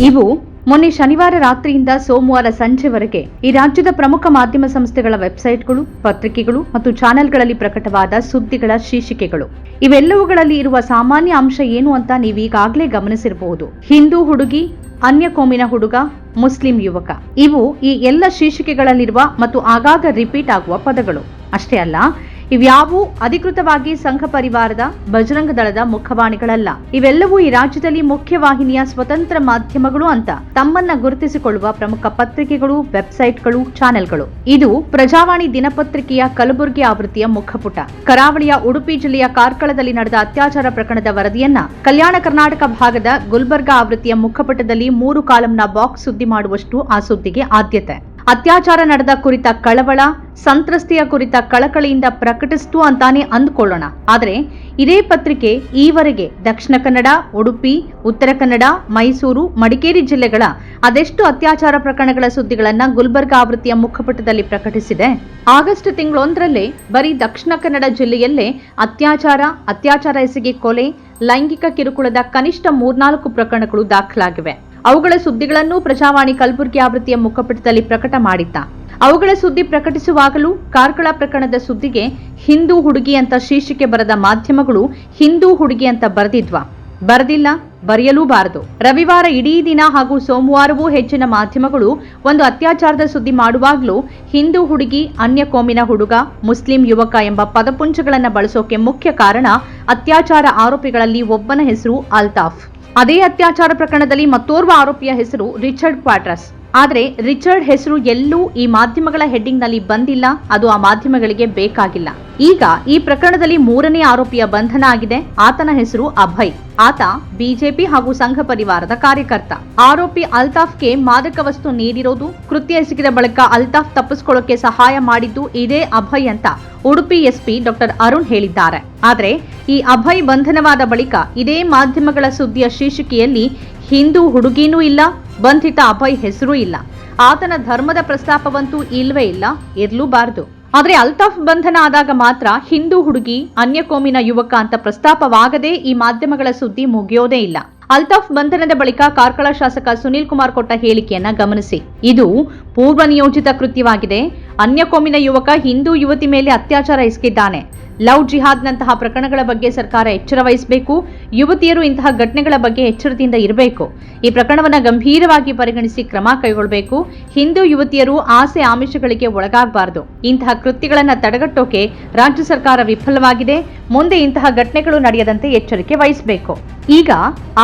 ಇವು ಮೊನ್ನೆ ಶನಿವಾರ ರಾತ್ರಿಯಿಂದ ಸೋಮವಾರ ಸಂಜೆವರೆಗೆ ಈ ರಾಜ್ಯದ ಪ್ರಮುಖ ಮಾಧ್ಯಮ ಸಂಸ್ಥೆಗಳ ವೆಬ್ಸೈಟ್ಗಳು, ಪತ್ರಿಕೆಗಳು ಮತ್ತು ಚಾನೆಲ್ಗಳಲ್ಲಿ ಪ್ರಕಟವಾದ ಸುದ್ದಿಗಳ ಶೀರ್ಷಿಕೆಗಳು. ಇವೆಲ್ಲವುಗಳಲ್ಲಿ ಇರುವ ಸಾಮಾನ್ಯ ಅಂಶ ಏನು ಅಂತ ನೀವೀಗಾಗಲೇ ಗಮನಿಸಿರಬಹುದು. ಹಿಂದೂ ಹುಡುಗಿ, ಅನ್ಯ ಕೋಮಿನ ಹುಡುಗ, ಮುಸ್ಲಿಂ ಯುವಕ. ಇವು ಈ ಎಲ್ಲ ಶೀರ್ಷಿಕೆಗಳಲ್ಲಿರುವ ಮತ್ತು ಆಗಾಗ ರಿಪೀಟ್ ಆಗುವ ಪದಗಳು. ಅಷ್ಟೇ ಅಲ್ಲ ಇವ್ಯಾವೂ ಅಧಿಕೃತವಾಗಿ ಸಂಘ ಪರಿವಾರದ, ಬಜರಂಗ ದಳದ ಮುಖವಾಣಿಗಳಲ್ಲ. ಇವೆಲ್ಲವೂ ಈ ರಾಜ್ಯದಲ್ಲಿ ಮುಖ್ಯವಾಹಿನಿಯ ಸ್ವತಂತ್ರ ಮಾಧ್ಯಮಗಳು ಅಂತ ತಮ್ಮನ್ನ ಗುರುತಿಸಿಕೊಳ್ಳುವ ಪ್ರಮುಖ ಪತ್ರಿಕೆಗಳು, ವೆಬ್ಸೈಟ್ಗಳು, ಚಾನೆಲ್ಗಳು. ಇದು ಪ್ರಜಾವಾಣಿ ದಿನಪತ್ರಿಕೆಯ ಕಲಬುರಗಿ ಆವೃತ್ತಿಯ ಮುಖಪುಟ. ಕರಾವಳಿಯ ಉಡುಪಿ ಜಿಲ್ಲೆಯ ಕಾರ್ಕಳದಲ್ಲಿ ನಡೆದ ಅತ್ಯಾಚಾರ ಪ್ರಕರಣದ ವರದಿಯನ್ನ ಕಲ್ಯಾಣ ಕರ್ನಾಟಕ ಭಾಗದ ಗುಲ್ಬರ್ಗಾ ಆವೃತ್ತಿಯ ಮುಖಪುಟದಲ್ಲಿ ಮೂರು ಕಾಲಂನ ಬಾಕ್ಸ್ ಸುದ್ದಿ ಮಾಡುವಷ್ಟು ಆ ಸುದ್ದಿಗೆ ಆದ್ಯತೆ. ಅತ್ಯಾಚಾರ ನಡೆದ ಕುರಿತ ಕಳವಳ, ಸಂತ್ರಸ್ತೆಯ ಕುರಿತ ಕಳಕಳಿಯಿಂದ ಪ್ರಕಟಿಸ್ತು ಅಂತಾನೆ ಅಂದ್ಕೊಳ್ಳೋಣ. ಆದರೆ ಇದೇ ಪತ್ರಿಕೆ ಈವರೆಗೆ ದಕ್ಷಿಣ ಕನ್ನಡ, ಉಡುಪಿ, ಉತ್ತರ ಕನ್ನಡ, ಮೈಸೂರು, ಮಡಿಕೇರಿ ಜಿಲ್ಲೆಗಳ ಅದೆಷ್ಟು ಅತ್ಯಾಚಾರ ಪ್ರಕರಣಗಳ ಸುದ್ದಿಗಳನ್ನ ಗುಲ್ಬರ್ಗಾ ಆವೃತ್ತಿಯ ಮುಖಪುಟದಲ್ಲಿ ಪ್ರಕಟಿಸಿದೆ. ಆಗಸ್ಟ್ ತಿಂಗಳೊಂದರಲ್ಲೇ ಬರೀ ದಕ್ಷಿಣ ಕನ್ನಡ ಜಿಲ್ಲೆಯಲ್ಲೇ ಅತ್ಯಾಚಾರ ಅತ್ಯಾಚಾರ ಎಸಗಿ ಕೊಲೆ, ಲೈಂಗಿಕ ಕಿರುಕುಳದ ಕನಿಷ್ಠ ಮೂರ್ನಾಲ್ಕು ಪ್ರಕರಣಗಳು ದಾಖಲಾಗಿವೆ. ಅವುಗಳ ಸುದ್ದಿಗಳನ್ನು ಪ್ರಜಾವಾಣಿ ಕಲಬುರಗಿ ಆವೃತ್ತಿಯ ಮುಖಪುಟದಲ್ಲಿ ಪ್ರಕಟ ಮಾಡಿದ್ದ. ಅವುಗಳ ಸುದ್ದಿ ಪ್ರಕಟಿಸುವಾಗಲೂ ಕಾರ್ಕಳ ಪ್ರಕರಣದ ಸುದ್ದಿಗೆ ಹಿಂದೂ ಹುಡುಗಿ ಅಂತ ಶೀರ್ಷಿಕೆ ಬರೆದ ಮಾಧ್ಯಮಗಳು ಹಿಂದೂ ಹುಡುಗಿ ಅಂತ ಬರೆದಿದ್ವಾ. ಬರೆದಿಲ್ಲ, ಬರೆಯಲೂಬಾರದು. ರವಿವಾರ ಇಡೀ ದಿನ ಹಾಗೂ ಸೋಮವಾರವೂ ಹೆಚ್ಚಿನ ಮಾಧ್ಯಮಗಳು ಒಂದು ಅತ್ಯಾಚಾರದ ಸುದ್ದಿ ಮಾಡುವಾಗಲೂ ಹಿಂದೂ ಹುಡುಗಿ, ಅನ್ಯ ಕೋಮಿನ ಹುಡುಗ, ಮುಸ್ಲಿಂ ಯುವಕ ಎಂಬ ಪದಪುಂಜಗಳನ್ನು ಬಳಸೋಕೆ ಮುಖ್ಯ ಕಾರಣ ಅತ್ಯಾಚಾರ ಆರೋಪಿಗಳಲ್ಲಿ ಒಬ್ಬನ ಹೆಸರು ಅಲ್ತಾಫ್. ಅದೇ ಅತ್ಯಾಚಾರ ಪ್ರಕರಣದಲ್ಲಿ ಮತ್ತೋರ್ವ ಆರೋಪಿಯ ಹೆಸರು ರಿಚರ್ಡ್ ಕ್ವಾಟ್ರಸ್. ಆದರೆ ರಿಚರ್ಡ್ ಹೆಸರು ಎಲ್ಲೂ ಈ ಮಾಧ್ಯಮಗಳ ಹೆಡ್ಡಿಂಗ್ನಲ್ಲಿ ಬಂದಿಲ್ಲ, ಅದು ಆ ಮಾಧ್ಯಮಗಳಿಗೆ ಬೇಕಾಗಿಲ್ಲ. ಈಗ ಈ ಪ್ರಕರಣದಲ್ಲಿ ಮೂರನೇ ಆರೋಪಿಯ ಬಂಧನ ಆಗಿದೆ, ಆತನ ಹೆಸರು ಅಭಯ್. ಆತ ಬಿಜೆಪಿ ಹಾಗೂ ಸಂಘ ಪರಿವಾರದ ಕಾರ್ಯಕರ್ತ. ಆರೋಪಿ ಅಲ್ತಾಫ್ಗೆ ಮಾದಕ ವಸ್ತು ನೀಡಿರೋದು, ಕೃತ್ಯ ಎಸಗಿದ ಬಳಿಕ ಅಲ್ತಾಫ್ ತಪ್ಪಿಸಿಕೊಳ್ಳೋಕೆ ಸಹಾಯ ಮಾಡಿದ್ದು ಇದೇ ಅಭಯ್ ಅಂತ ಉಡುಪಿ ಎಸ್ಪಿ ಡಾಕ್ಟರ್ ಅರುಣ್ ಹೇಳಿದ್ದಾರೆ. ಆದರೆ ಈ ಅಭಯ್ ಬಂಧನವಾದ ಬಳಿಕ ಇದೇ ಮಾಧ್ಯಮಗಳ ಸುದ್ದಿಯ ಶೀರ್ಷಿಕೆಯಲ್ಲಿ ಹಿಂದೂ ಹುಡುಗಿನೂ ಇಲ್ಲ ಬಂಧಿತ ಅಭಯ್ ಹೆಸರೂ ಇಲ್ಲ. ಆತನ ಧರ್ಮದ ಪ್ರಸ್ತಾಪವಂತೂ ಇಲ್ವೇ ಇಲ್ಲ, ಇರ್ಲೂಬಾರದು. ಆದರೆ ಅಲ್ತಾಫ್ ಬಂಧನ ಆದಾಗ ಮಾತ್ರ ಹಿಂದೂ ಹುಡುಗಿ ಅನ್ಯ ಕೋಮಿನ ಯುವಕ ಅಂತ ಪ್ರಸ್ತಾಪವಾಗದೆ ಈ ಮಾಧ್ಯಮಗಳ ಸುದ್ದಿ ಮುಗಿಯೋದೇ ಇಲ್ಲ. ಅಲ್ತಾಫ್ ಬಂಧನದ ಬಳಿಕ ಕಾರ್ಕಳ ಶಾಸಕ ಸುನೀಲ್ ಕುಮಾರ್ ಕೊಟ್ಟ ಹೇಳಿಕೆಯನ್ನ ಗಮನಿಸಿ. ಇದು ಪೂರ್ವ ನಿಯೋಜಿತ ಕೃತ್ಯವಾಗಿದೆ. ಅನ್ಯ ಕೋಮಿನ ಯುವಕ ಹಿಂದೂ ಯುವತಿ ಮೇಲೆ ಅತ್ಯಾಚಾರ ಎಸಗಿದ್ದಾನೆ ಲವ್ ಜಿಹಾದ್ನಂತಹ ಪ್ರಕರಣಗಳ ಬಗ್ಗೆ ಸರ್ಕಾರ ಎಚ್ಚರ ವಹಿಸಬೇಕು, ಯುವತಿಯರು ಇಂತಹ ಘಟನೆಗಳ ಬಗ್ಗೆ ಎಚ್ಚರದಿಂದ ಇರಬೇಕು. ಈ ಪ್ರಕರಣವನ್ನು ಗಂಭೀರವಾಗಿ ಪರಿಗಣಿಸಿ ಕ್ರಮ ಕೈಗೊಳ್ಳಬೇಕು. ಹಿಂದೂ ಯುವತಿಯರು ಆಸೆ ಆಮಿಷಗಳಿಗೆ ಒಳಗಾಗಬಾರದು. ಇಂತಹ ಕೃತ್ಯಗಳನ್ನು ತಡೆಗಟ್ಟೋಕೆ ರಾಜ್ಯ ಸರ್ಕಾರ ವಿಫಲವಾಗಿದೆ. ಮುಂದೆ ಇಂತಹ ಘಟನೆಗಳು ನಡೆಯದಂತೆ ಎಚ್ಚರಿಕೆ ವಹಿಸಬೇಕು. ಈಗ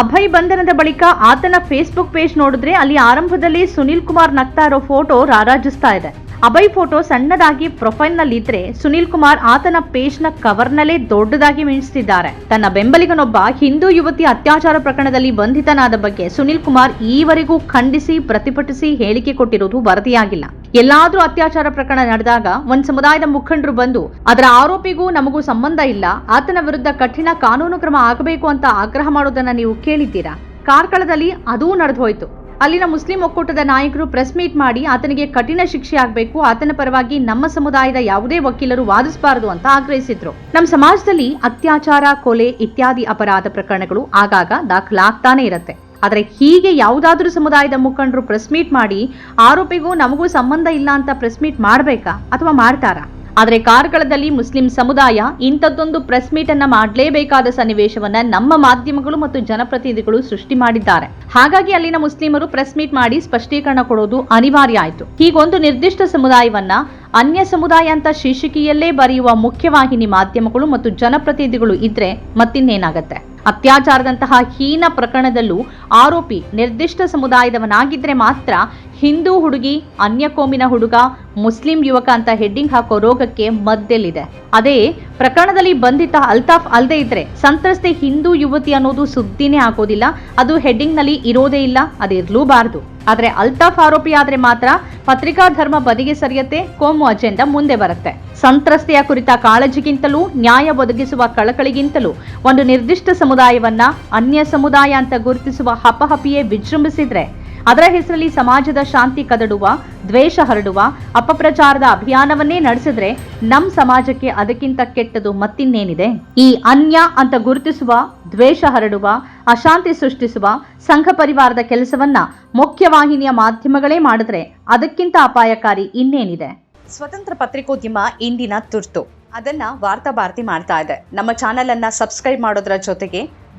ಅಭಯ್ ಬಂಧನದ ಬಳಿಕ ಆತನ ಫೇಸ್ಬುಕ್ ಪೇಜ್ ನೋಡಿದ್ರೆ ಅಲ್ಲಿ ಆರಂಭದಲ್ಲಿ ಸುನಿಲ್ ಕುಮಾರ್ ನಗ್ತಾ ಇರೋ ಫೋಟೋ ರಾರಾಜಿಸ್ತಾ ಇದೆ. ಅಭಯ್ ಫೋಟೋ ಸಣ್ಣದಾಗಿ ಪ್ರೊಫೈಲ್ನಲ್ಲಿ ಇದ್ರೆ ಸುನಿಲ್ ಕುಮಾರ್ ಆತನ ಪೇಜ್ನ ಕವರ್ ನಲ್ಲೇ ದೊಡ್ಡದಾಗಿ ಮಿಂಚಿಸಿದ್ದಾರೆ ತನ್ನ ಬೆಂಬಲಿಗನೊಬ್ಬ ಹಿಂದೂ ಯುವತಿ ಅತ್ಯಾಚಾರ ಪ್ರಕರಣದಲ್ಲಿ ಬಂಧಿತನಾದ ಬಗ್ಗೆ ಸುನೀಲ್ ಕುಮಾರ್ ಈವರೆಗೂ ಖಂಡಿಸಿ, ಪ್ರತಿಭಟಿಸಿ ಹೇಳಿಕೆ ಕೊಟ್ಟಿರುವುದು ವರದಿಯಾಗಿಲ್ಲ. ಎಲ್ಲಾದ್ರೂ ಅತ್ಯಾಚಾರ ಪ್ರಕರಣ ನಡೆದಾಗ ಒಂದ್ ಸಮುದಾಯದ ಮುಖಂಡರು ಬಂದು, ಅದರ ಆರೋಪಿಗೂ ನಮಗೂ ಸಂಬಂಧ ಇಲ್ಲ, ಆತನ ವಿರುದ್ಧ ಕಠಿಣ ಕಾನೂನು ಕ್ರಮ ಆಗಬೇಕು ಅಂತ ಆಗ್ರಹ ಮಾಡೋದನ್ನ ನೀವು ಕೇಳಿದ್ದೀರಾ? ಕಾರ್ಕಳದಲ್ಲಿ ಅದೂ ನಡೆದು ಹೋಯ್ತು ಅಲ್ಲಿನ ಮುಸ್ಲಿಂ ಒಕ್ಕೂಟದ ನಾಯಕರು ಪ್ರೆಸ್ ಮೀಟ್ ಮಾಡಿ ಆತನಿಗೆ ಕಠಿಣ ಶಿಕ್ಷೆ ಆಗಬೇಕು, ಆತನ ಪರವಾಗಿ ನಮ್ಮ ಸಮುದಾಯದ ಯಾವುದೇ ವಕೀಲರು ವಾದಿಸಬಾರದು ಅಂತ ಆಗ್ರಹಿಸಿದ್ರು. ನಮ್ಮ ಸಮಾಜದಲ್ಲಿ ಅತ್ಯಾಚಾರ, ಕೊಲೆ ಇತ್ಯಾದಿ ಅಪರಾಧ ಪ್ರಕರಣಗಳು ಆಗಾಗ ದಾಖಲಾಗ್ತಾನೆ ಇರುತ್ತೆ. ಆದರೆ ಹೀಗೆ ಯಾವುದಾದ್ರೂ ಸಮುದಾಯದ ಮುಖಂಡರು ಪ್ರೆಸ್ ಮೀಟ್ ಮಾಡಿ, ಆರೋಪಿಗೂ ನಮಗೂ ಸಂಬಂಧ ಇಲ್ಲ ಅಂತ ಪ್ರೆಸ್ ಮೀಟ್ ಮಾಡಬೇಕಾ ಅಥವಾ ಮಾಡ್ತಾರಾ? ಆದರೆ ಕಾರ್ಕಳದಲ್ಲಿ ಮುಸ್ಲಿಂ ಸಮುದಾಯ ಇಂಥದ್ದೊಂದು ಪ್ರೆಸ್ ಮೀಟ್ ಅನ್ನ ಮಾಡಲೇಬೇಕಾದ ಸನ್ನಿವೇಶವನ್ನ ನಮ್ಮ ಮಾಧ್ಯಮಗಳು ಮತ್ತು ಜನಪ್ರತಿನಿಧಿಗಳು ಸೃಷ್ಟಿ ಮಾಡಿದ್ದಾರೆ. ಹಾಗಾಗಿ ಅಲ್ಲಿನ ಮುಸ್ಲಿಮರು ಪ್ರೆಸ್ ಮೀಟ್ ಮಾಡಿ ಸ್ಪಷ್ಟೀಕರಣ ಕೊಡೋದು ಅನಿವಾರ್ಯ ಆಯಿತು. ಹೀಗೊಂದು ನಿರ್ದಿಷ್ಟ ಸಮುದಾಯವನ್ನ ಅನ್ಯ ಸಮುದಾಯ ಅಂತ ಶೀರ್ಷಿಕೆಯಲ್ಲೇ ಬರೆಯುವ ಮುಖ್ಯವಾಹಿನಿ ಮಾಧ್ಯಮಗಳು ಮತ್ತು ಜನಪ್ರತಿನಿಧಿಗಳು ಇದ್ರೆ ಮತ್ತಿನ್ನೇನಾಗತ್ತೆ? ಅತ್ಯಾಚಾರದಂತಹ ಹೀನ ಪ್ರಕರಣದಲ್ಲೂ ಆರೋಪಿ ನಿರ್ದಿಷ್ಟ ಸಮುದಾಯದವನಾಗಿದ್ರೆ ಮಾತ್ರ ಹಿಂದೂ ಹುಡುಗಿ, ಅನ್ಯ ಕೋಮಿನ ಹುಡುಗ, ಮುಸ್ಲಿಂ ಯುವಕ ಅಂತ ಹೆಡ್ಡಿಂಗ್ ಹಾಕೋ ರೋಗಕ್ಕೆ ಮದ್ದೆಲ್ಲಿದೆ? ಅದೇ, ಪ್ರಕರಣದಲ್ಲಿ ಬಂಧಿತ ಅಲ್ತಾಫ್ ಅಲ್ಲದೆ ಇದ್ರೆ ಸಂತ್ರಸ್ತೆ ಹಿಂದೂ ಯುವತಿ ಅನ್ನೋದು ಸುದ್ದಿನೇ ಆಗೋದಿಲ್ಲ ಅದು ಹೆಡ್ಡಿಂಗ್ನಲ್ಲಿ ಇರೋದೇ ಇಲ್ಲ ಅದಿರ್ಲೂಬಾರದು ಆದರೆ ಅಲ್ತಾಫ್ ಆರೋಪಿ ಆದ್ರೆ ಮಾತ್ರ ಪತ್ರಿಕಾ ಧರ್ಮ ಬದಿಗೆ ಸರಿಯತ್ತೆ, ಕೋಮು ಅಜೆಂಡಾ ಮುಂದೆ ಬರುತ್ತೆ. ಸಂತ್ರಸ್ತೆಯ ಕುರಿತ ಕಾಳಜಿಗಿಂತಲೂ, ನ್ಯಾಯ ಒದಗಿಸುವ ಕಳಕಳಿಗಿಂತಲೂ ಒಂದು ನಿರ್ದಿಷ್ಟ ಸಮುದಾಯವನ್ನ ಅನ್ಯ ಸಮುದಾಯ ಅಂತ ಗುರುತಿಸುವ ಹಪಹಪಿಯೇ ವಿಜೃಂಭಿಸಿದ್ರೆ ಅದರ ಹೆಸರಲ್ಲಿ ಸಮಾಜದ ಶಾಂತಿ ಕದಡುವ, ದ್ವೇಷ ಹರಡುವ, ಅಪಪ್ರಚಾರದ ಅಭಿಯಾನವನ್ನೇ ನಡೆಸಿದ್ರೆ ನಮ್ಮ ಸಮಾಜಕ್ಕೆ ಅದಕ್ಕಿಂತ ಕೆಟ್ಟದು ಮತ್ತಿನ್ನೇನಿದೆ? ಈ ಅನ್ಯ ಅಂತ ಗುರುತಿಸುವ, ದ್ವೇಷ ಹರಡುವ, ಅಶಾಂತಿ ಸೃಷ್ಟಿಸುವ ಸಂಘ ಪರಿವಾರದ ಕೆಲಸವನ್ನ ಮುಖ್ಯವಾಹಿನಿಯ ಮಾಧ್ಯಮಗಳೇ ಮಾಡಿದ್ರೆ ಅದಕ್ಕಿಂತ ಅಪಾಯಕಾರಿ ಇನ್ನೇನಿದೆ? ಸ್ವತಂತ್ರ ಪತ್ರಿಕೋದ್ಯಮ ಇಂದಿನ ತುರ್ತು. ಅದನ್ನ ವಾರ್ತಾ ಭಾರತಿ ಮಾಡ್ತಾ ಇದೆ. ನಮ್ಮ ಚಾನೆಲ್ ಅನ್ನ ಸಬ್ಸ್ಕ್ರೈಬ್ ಮಾಡೋದ್ರ ಜೊತೆಗೆ